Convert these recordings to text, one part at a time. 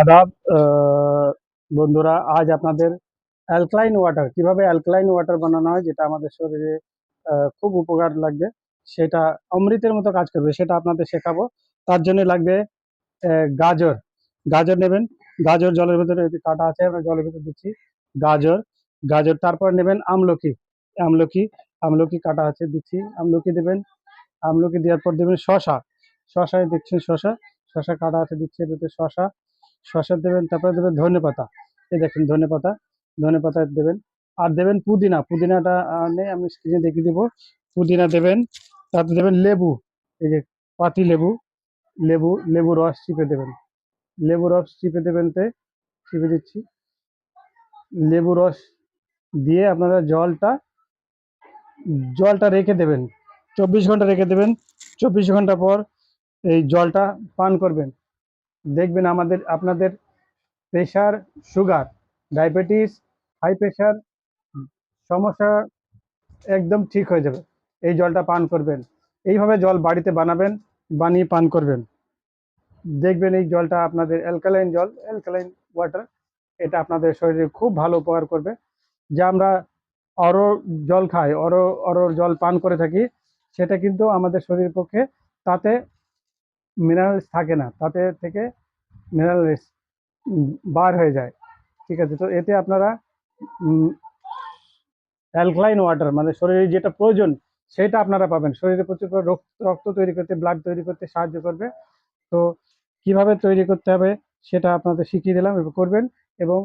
আদাব বন্ধুরা, আজ আপনাদের অ্যালক্লাইন ওয়াটার কীভাবে অ্যালক্লাইন ওয়াটার বানানো হয় যেটা আমাদের শরীরে খুব উপকার লাগবে, সেটা অমৃতের মতো কাজ করবে, সেটা আপনাদের শেখাবো। তার জন্য লাগবে গাজর। গাজর নেবেন, গাজর জলের ভিতরে কাটা আছে, আমরা জলের ভিতরে দিচ্ছি, গাজর। গাজর, তারপর নেবেন আমলকি। আমলকি আমলকি কাটা আছে, দিচ্ছি, আমলকি দেবেন, আমলকি দেওয়ার পর দেবেন শশা শশায় দেখছেন শশা শশা কাটা আছে, দিচ্ছে ভিতরে শশা শশা দেবেন, তারপরে দেবেন ধনে পাতা। এই দেখেন ধনে পাতা ধনে পাতা দেবেন। আর দেবেন পুদিনা, পুদিনাটা নেই আমি স্ক্রিনে দেখিয়ে দিব। পুদিনা দেবেন, তারপরে দেবেন লেবু, এই যে পাতি লেবু লেবু লেবু রস চিপে দেবেন। লেবু রস চিপে দেবেন তে, চিপে দিচ্ছি। লেবু রস দিয়ে আপনারা জলটা জলটা রেখে দেবেন। চব্বিশ ঘণ্টা রেখে দেবেন। চব্বিশ ঘণ্টা পর এই জলটা পান করবেন। দেখবেন আমাদের, আপনাদের pressure sugar diabetes high pressure সমস্যা একদম ঠিক হয়ে যাবে। এই জলটা পান করবেন। এইভাবে জল বাড়িতে বানাবেন, বানিয়ে পান করবেন। দেখবেন এই জলটা আপনাদের অ্যালকালাইন জল অ্যালকালাইন ওয়াটার এটা আপনাদের শরীরে খুব ভালো উপকার করবে। যে আমরা অর জল খাই, অর অর জল পান করে থাকি, সেটা কিন্তু আমাদের শরীরের পক্ষে তাতে মিনারেলস থাকে না, তাতে থেকে মিনারেলস বার হয়ে যায়, ঠিক আছে? তো এতে আপনারা অ্যালক্লাইন ওয়াটার মানে শরীরে যেটা প্রয়োজন সেটা আপনারা পাবেন। শরীরে প্রচুর রক্ত রক্ত তৈরি করতে ব্লাড তৈরি করতে সাহায্য করবে। তো কীভাবে তৈরি করতে হবে সেটা আপনাদের শিখিয়ে দিলাম এবং করবেন এবং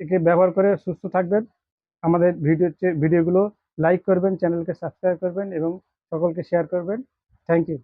একে ব্যবহার করে সুস্থ থাকবেন। আমাদের ভিডিও ভিডিওগুলো লাইক করবেন চ্যানেলকে সাবস্ক্রাইব করবেন এবং সকলকে শেয়ার করবেন। Thank you